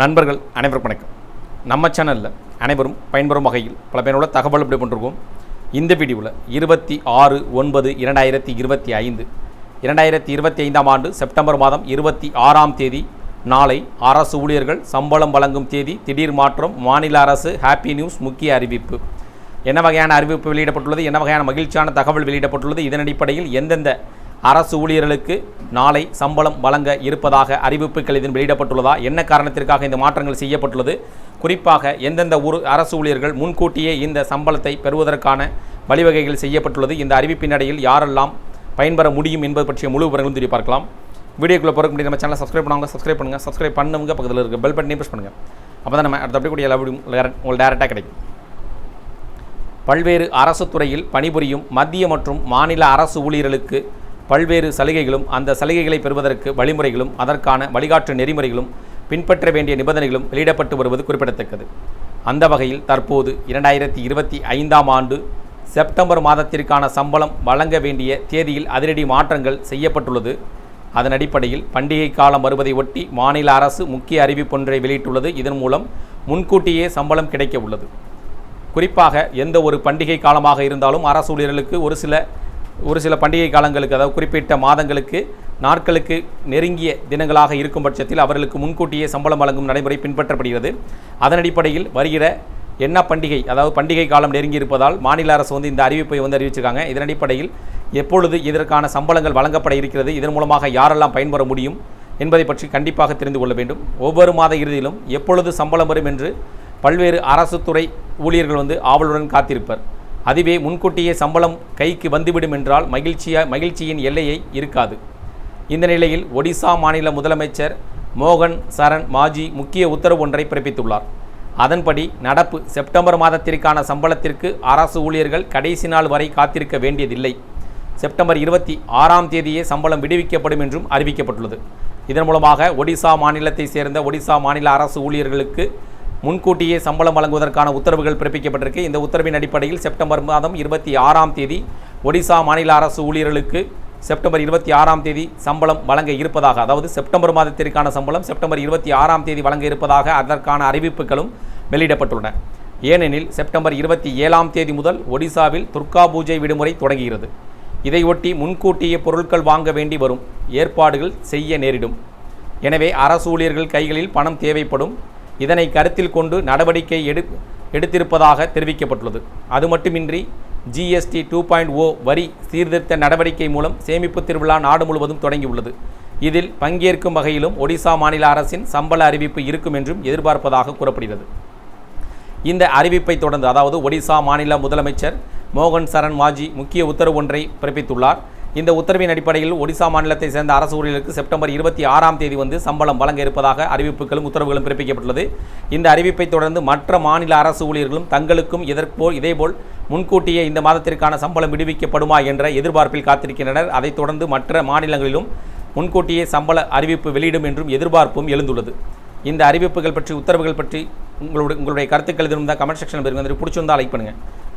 நண்பர்கள் அனைவருக்கும் வணக்கம். நம்ம சேனலில் அனைவரும் பயன்பெறும் வகையில் பல பேரோட தகவல் அப்படி பண்ணிருக்கோம். இந்த வீடியோவில் இருபத்தி ஆறு ஒன்பது இரண்டாயிரத்தி இருபத்தி ஐந்து இரண்டாயிரத்தி இருபத்தி ஐந்தாம் ஆண்டு செப்டம்பர் மாதம் இருபத்தி ஆறாம் தேதி நாளை அரசு ஊழியர்கள் சம்பளம் வழங்கும் தேதி திடீர் மாற்றம் மாநில அரசு ஹாப்பி நியூஸ் முக்கிய அறிவிப்பு. என்ன வகையான அறிவிப்பு வெளியிடப்பட்டுள்ளது என்ன வகையான மகிழ்ச்சியான தகவல் வெளியிடப்பட்டுள்ளது இதன் அடிப்படையில் எந்தெந்த அரசு ஊழியர்களுக்கு நாளை சம்பளம் வழங்க இருப்பதாக அறிவிப்புகள் இதில் வெளியிடப்பட்டுள்ளதா? என்ன காரணத்திற்காக இந்த மாற்றங்கள் செய்யப்பட்டுள்ளது? குறிப்பாக எந்தெந்த ஊர் அரசு ஊழியர்கள் முன்கூட்டியே இந்த சம்பளத்தை பெறுவதற்கான வழிவகைகள் செய்யப்பட்டுள்ளது? இந்த அறிவிப்பின் அடையில் யாரெல்லாம் பயன்பெற முடியும் என்பது பற்றிய முழு விவரங்களும் தெரிய பார்க்கலாம் வீடியோக்குள்ளே போகிற முடியும் நம்ம சேனலை சப்ஸ்கிரைப் பண்ணுவாங்க சப்ஸ்கிரைப் பண்ணுங்கள் சப்ஸ்கிரைப் பண்ணுங்க பக்கத்தில் இருக்க பெல் பட்டனையும் ப்ரெஸ் பண்ணுங்கள் அப்போ தான் நம்ம அடுத்த அப்படி கூடிய எல்லா வீடியோ உங்களுக்கு டேரெக்டாக கிடைக்கும். பல்வேறு அரசு துறையில் பணிபுரியும் மத்திய மற்றும் மாநில அரசு ஊழியர்களுக்கு பல்வேறு சலுகைகளும் அந்த சலுகைகளை பெறுவதற்கு வழிமுறைகளும் அதற்கான வழிகாட்டு நெறிமுறைகளும் பின்பற்ற வேண்டிய நிபந்தனைகளும் வெளியிடப்பட்டு வருவது குறிப்பிடத்தக்கது. அந்த வகையில் தற்போது இரண்டாயிரத்தி இருபத்தி ஐந்தாம் ஆண்டு செப்டம்பர் மாதத்திற்கான சம்பளம் வழங்க வேண்டிய தேதியில் அதிரடி மாற்றங்கள் செய்யப்பட்டுள்ளது. அதன் அடிப்படையில் பண்டிகை காலம் வருவதை ஒட்டி மாநில அரசு முக்கிய அறிவிப்பொன்றை வெளியிட்டுள்ளது. இதன் மூலம் முன்கூட்டியே சம்பளம் கிடைக்க உள்ளது. குறிப்பாக எந்த ஒரு பண்டிகை காலமாக இருந்தாலும் அரசு ஊழியர்களுக்கு ஒரு சில ஒரு சில பண்டிகை காலங்களுக்கு அதாவது குறிப்பிட்ட மாதங்களுக்கு நாட்களுக்கு நெருங்கிய தினங்களாக இருக்கும் பட்சத்தில் அவர்களுக்கு முன்கூட்டியே சம்பளம் வழங்கும் நடைமுறை பின்பற்றப்படுகிறது. அதன் அடிப்படையில் வருகிற என்ன பண்டிகை அதாவது பண்டிகை காலம் நெருங்கி இருப்பதால் மாநில அரசு வந்து இந்த அறிவிப்பை வந்து அறிவிச்சிருக்காங்க. இதன் அடிப்படையில் எப்பொழுது இதற்கான சம்பளங்கள் வழங்கப்பட இருக்கிறது இதன் மூலமாக யாரெல்லாம் பயன்பெற முடியும் என்பதை பற்றி கண்டிப்பாக தெரிந்து கொள்ள வேண்டும். ஒவ்வொரு மாத இறுதியிலும் எப்பொழுது சம்பளம் வரும் என்று பல்வேறு அரசு துறை ஊழியர்கள் வந்து ஆவலுடன் காத்திருப்பர். அதுவே முன்கூட்டியே சம்பளம் கைக்கு வந்துவிடும் என்றால் மகிழ்ச்சியா மகிழ்ச்சியின் எல்லையை இருக்காது. இந்த நிலையில் ஒடிசா மாநில முதலமைச்சர் மோகன் சரண் மாஜி முக்கிய உத்தரவு ஒன்றை பிறப்பித்துள்ளார். அதன்படி நடப்பு செப்டம்பர் மாதத்திற்கான சம்பளத்திற்கு அரசு ஊழியர்கள் கடைசி நாள் வரை காத்திருக்க வேண்டியதில்லை. செப்டம்பர் இருபத்தி ஆறாம் தேதியே சம்பளம் விடுவிக்கப்படும் என்றும் அறிவிக்கப்பட்டுள்ளது. இதன் மூலமாக ஒடிசா மாநிலத்தை சேர்ந்த ஒடிசா மாநில அரசு ஊழியர்களுக்கு முன்கூட்டியே சம்பளம் வழங்குவதற்கான உத்தரவுகள் பிறப்பிக்கப்பட்டிருக்கு. இந்த உத்தரவின் அடிப்படையில் செப்டம்பர் மாதம் இருபத்தி ஆறாம் தேதி ஒடிசா மாநில அரசு ஊழியர்களுக்கு செப்டம்பர் இருபத்தி ஆறாம் தேதி சம்பளம் வழங்க இருப்பதாக அதாவது செப்டம்பர் மாதத்திற்கான சம்பளம் செப்டம்பர் இருபத்தி ஆறாம் தேதி வழங்க இருப்பதாக அதற்கான அறிவிப்புகளும் வெளியிடப்பட்டுள்ளன. ஏனெனில் செப்டம்பர் இருபத்தி ஏழாம் தேதி முதல் ஒடிசாவில் துர்கா பூஜை விடுமுறை தொடங்குகிறது. இதையொட்டி முன்கூட்டியே பொருட்கள் வாங்க வேண்டி வரும். ஏற்பாடுகள் செய்ய நேரிடும். எனவே அரசு ஊழியர்கள் கைகளில் பணம் தேவைப்படும். இதனை கருத்தில் கொண்டு நடவடிக்கை எடு எடுத்திருப்பதாக தெரிவிக்கப்பட்டுள்ளது. அது மட்டுமின்றி ஜிஎஸ்டி டூ பாயிண்ட் ஓ வரி சீர்திருத்த நடவடிக்கை மூலம் சேமிப்பு திருவிழா நாடு முழுவதும் தொடங்கியுள்ளது. இதில் பங்கேற்கும் வகையிலும் ஒடிசா மாநில அரசின் சம்பள அறிவிப்பு இருக்கும் என்றும் எதிர்பார்ப்பதாக கூறப்படுகிறது. இந்த அறிவிப்பை தொடர்ந்து அதாவது ஒடிசா மாநில முதலமைச்சர் மோகன் சரண் மாஜி முக்கிய உத்தரவு ஒன்றை பிறப்பித்துள்ளார். இந்த உத்தரவின் அடிப்படையில் ஒடிசா மாநிலத்தை சேர்ந்த அரசு ஊழியர்களுக்கு செப்டம்பர் இருபத்தி ஆறாம் தேதி வந்து சம்பளம் வழங்க இருப்பதாக அறிவிப்புகளும் உத்தரவுகளும் பிறப்பிக்கப்பட்டுள்ளது. இந்த அறிவிப்பை தொடர்ந்து மற்ற மாநில அரசு ஊழியர்களும் தங்களுக்கும் இதற்போல் இதேபோல் முன்கூட்டியே இந்த மாதத்திற்கான சம்பளம் விடுவிக்கப்படுமா என்ற எதிர்பார்ப்பில் காத்திருக்கின்றனர். அதைத் தொடர்ந்து மற்ற மாநிலங்களிலும் முன்கூட்டியே சம்பள அறிவிப்பு வெளியிடும் என்றும் எதிர்பார்ப்பும் எழுந்துள்ளது. இந்த அறிவிப்புகள் பற்றி உத்தரவுகள் பற்றி உங்களுடைய உங்களுடைய கருத்துக்கள் எதுவும் தான் கமெண்ட் செக்ஷன் பெருங்க வந்து லைக் பண்ணுங்கள்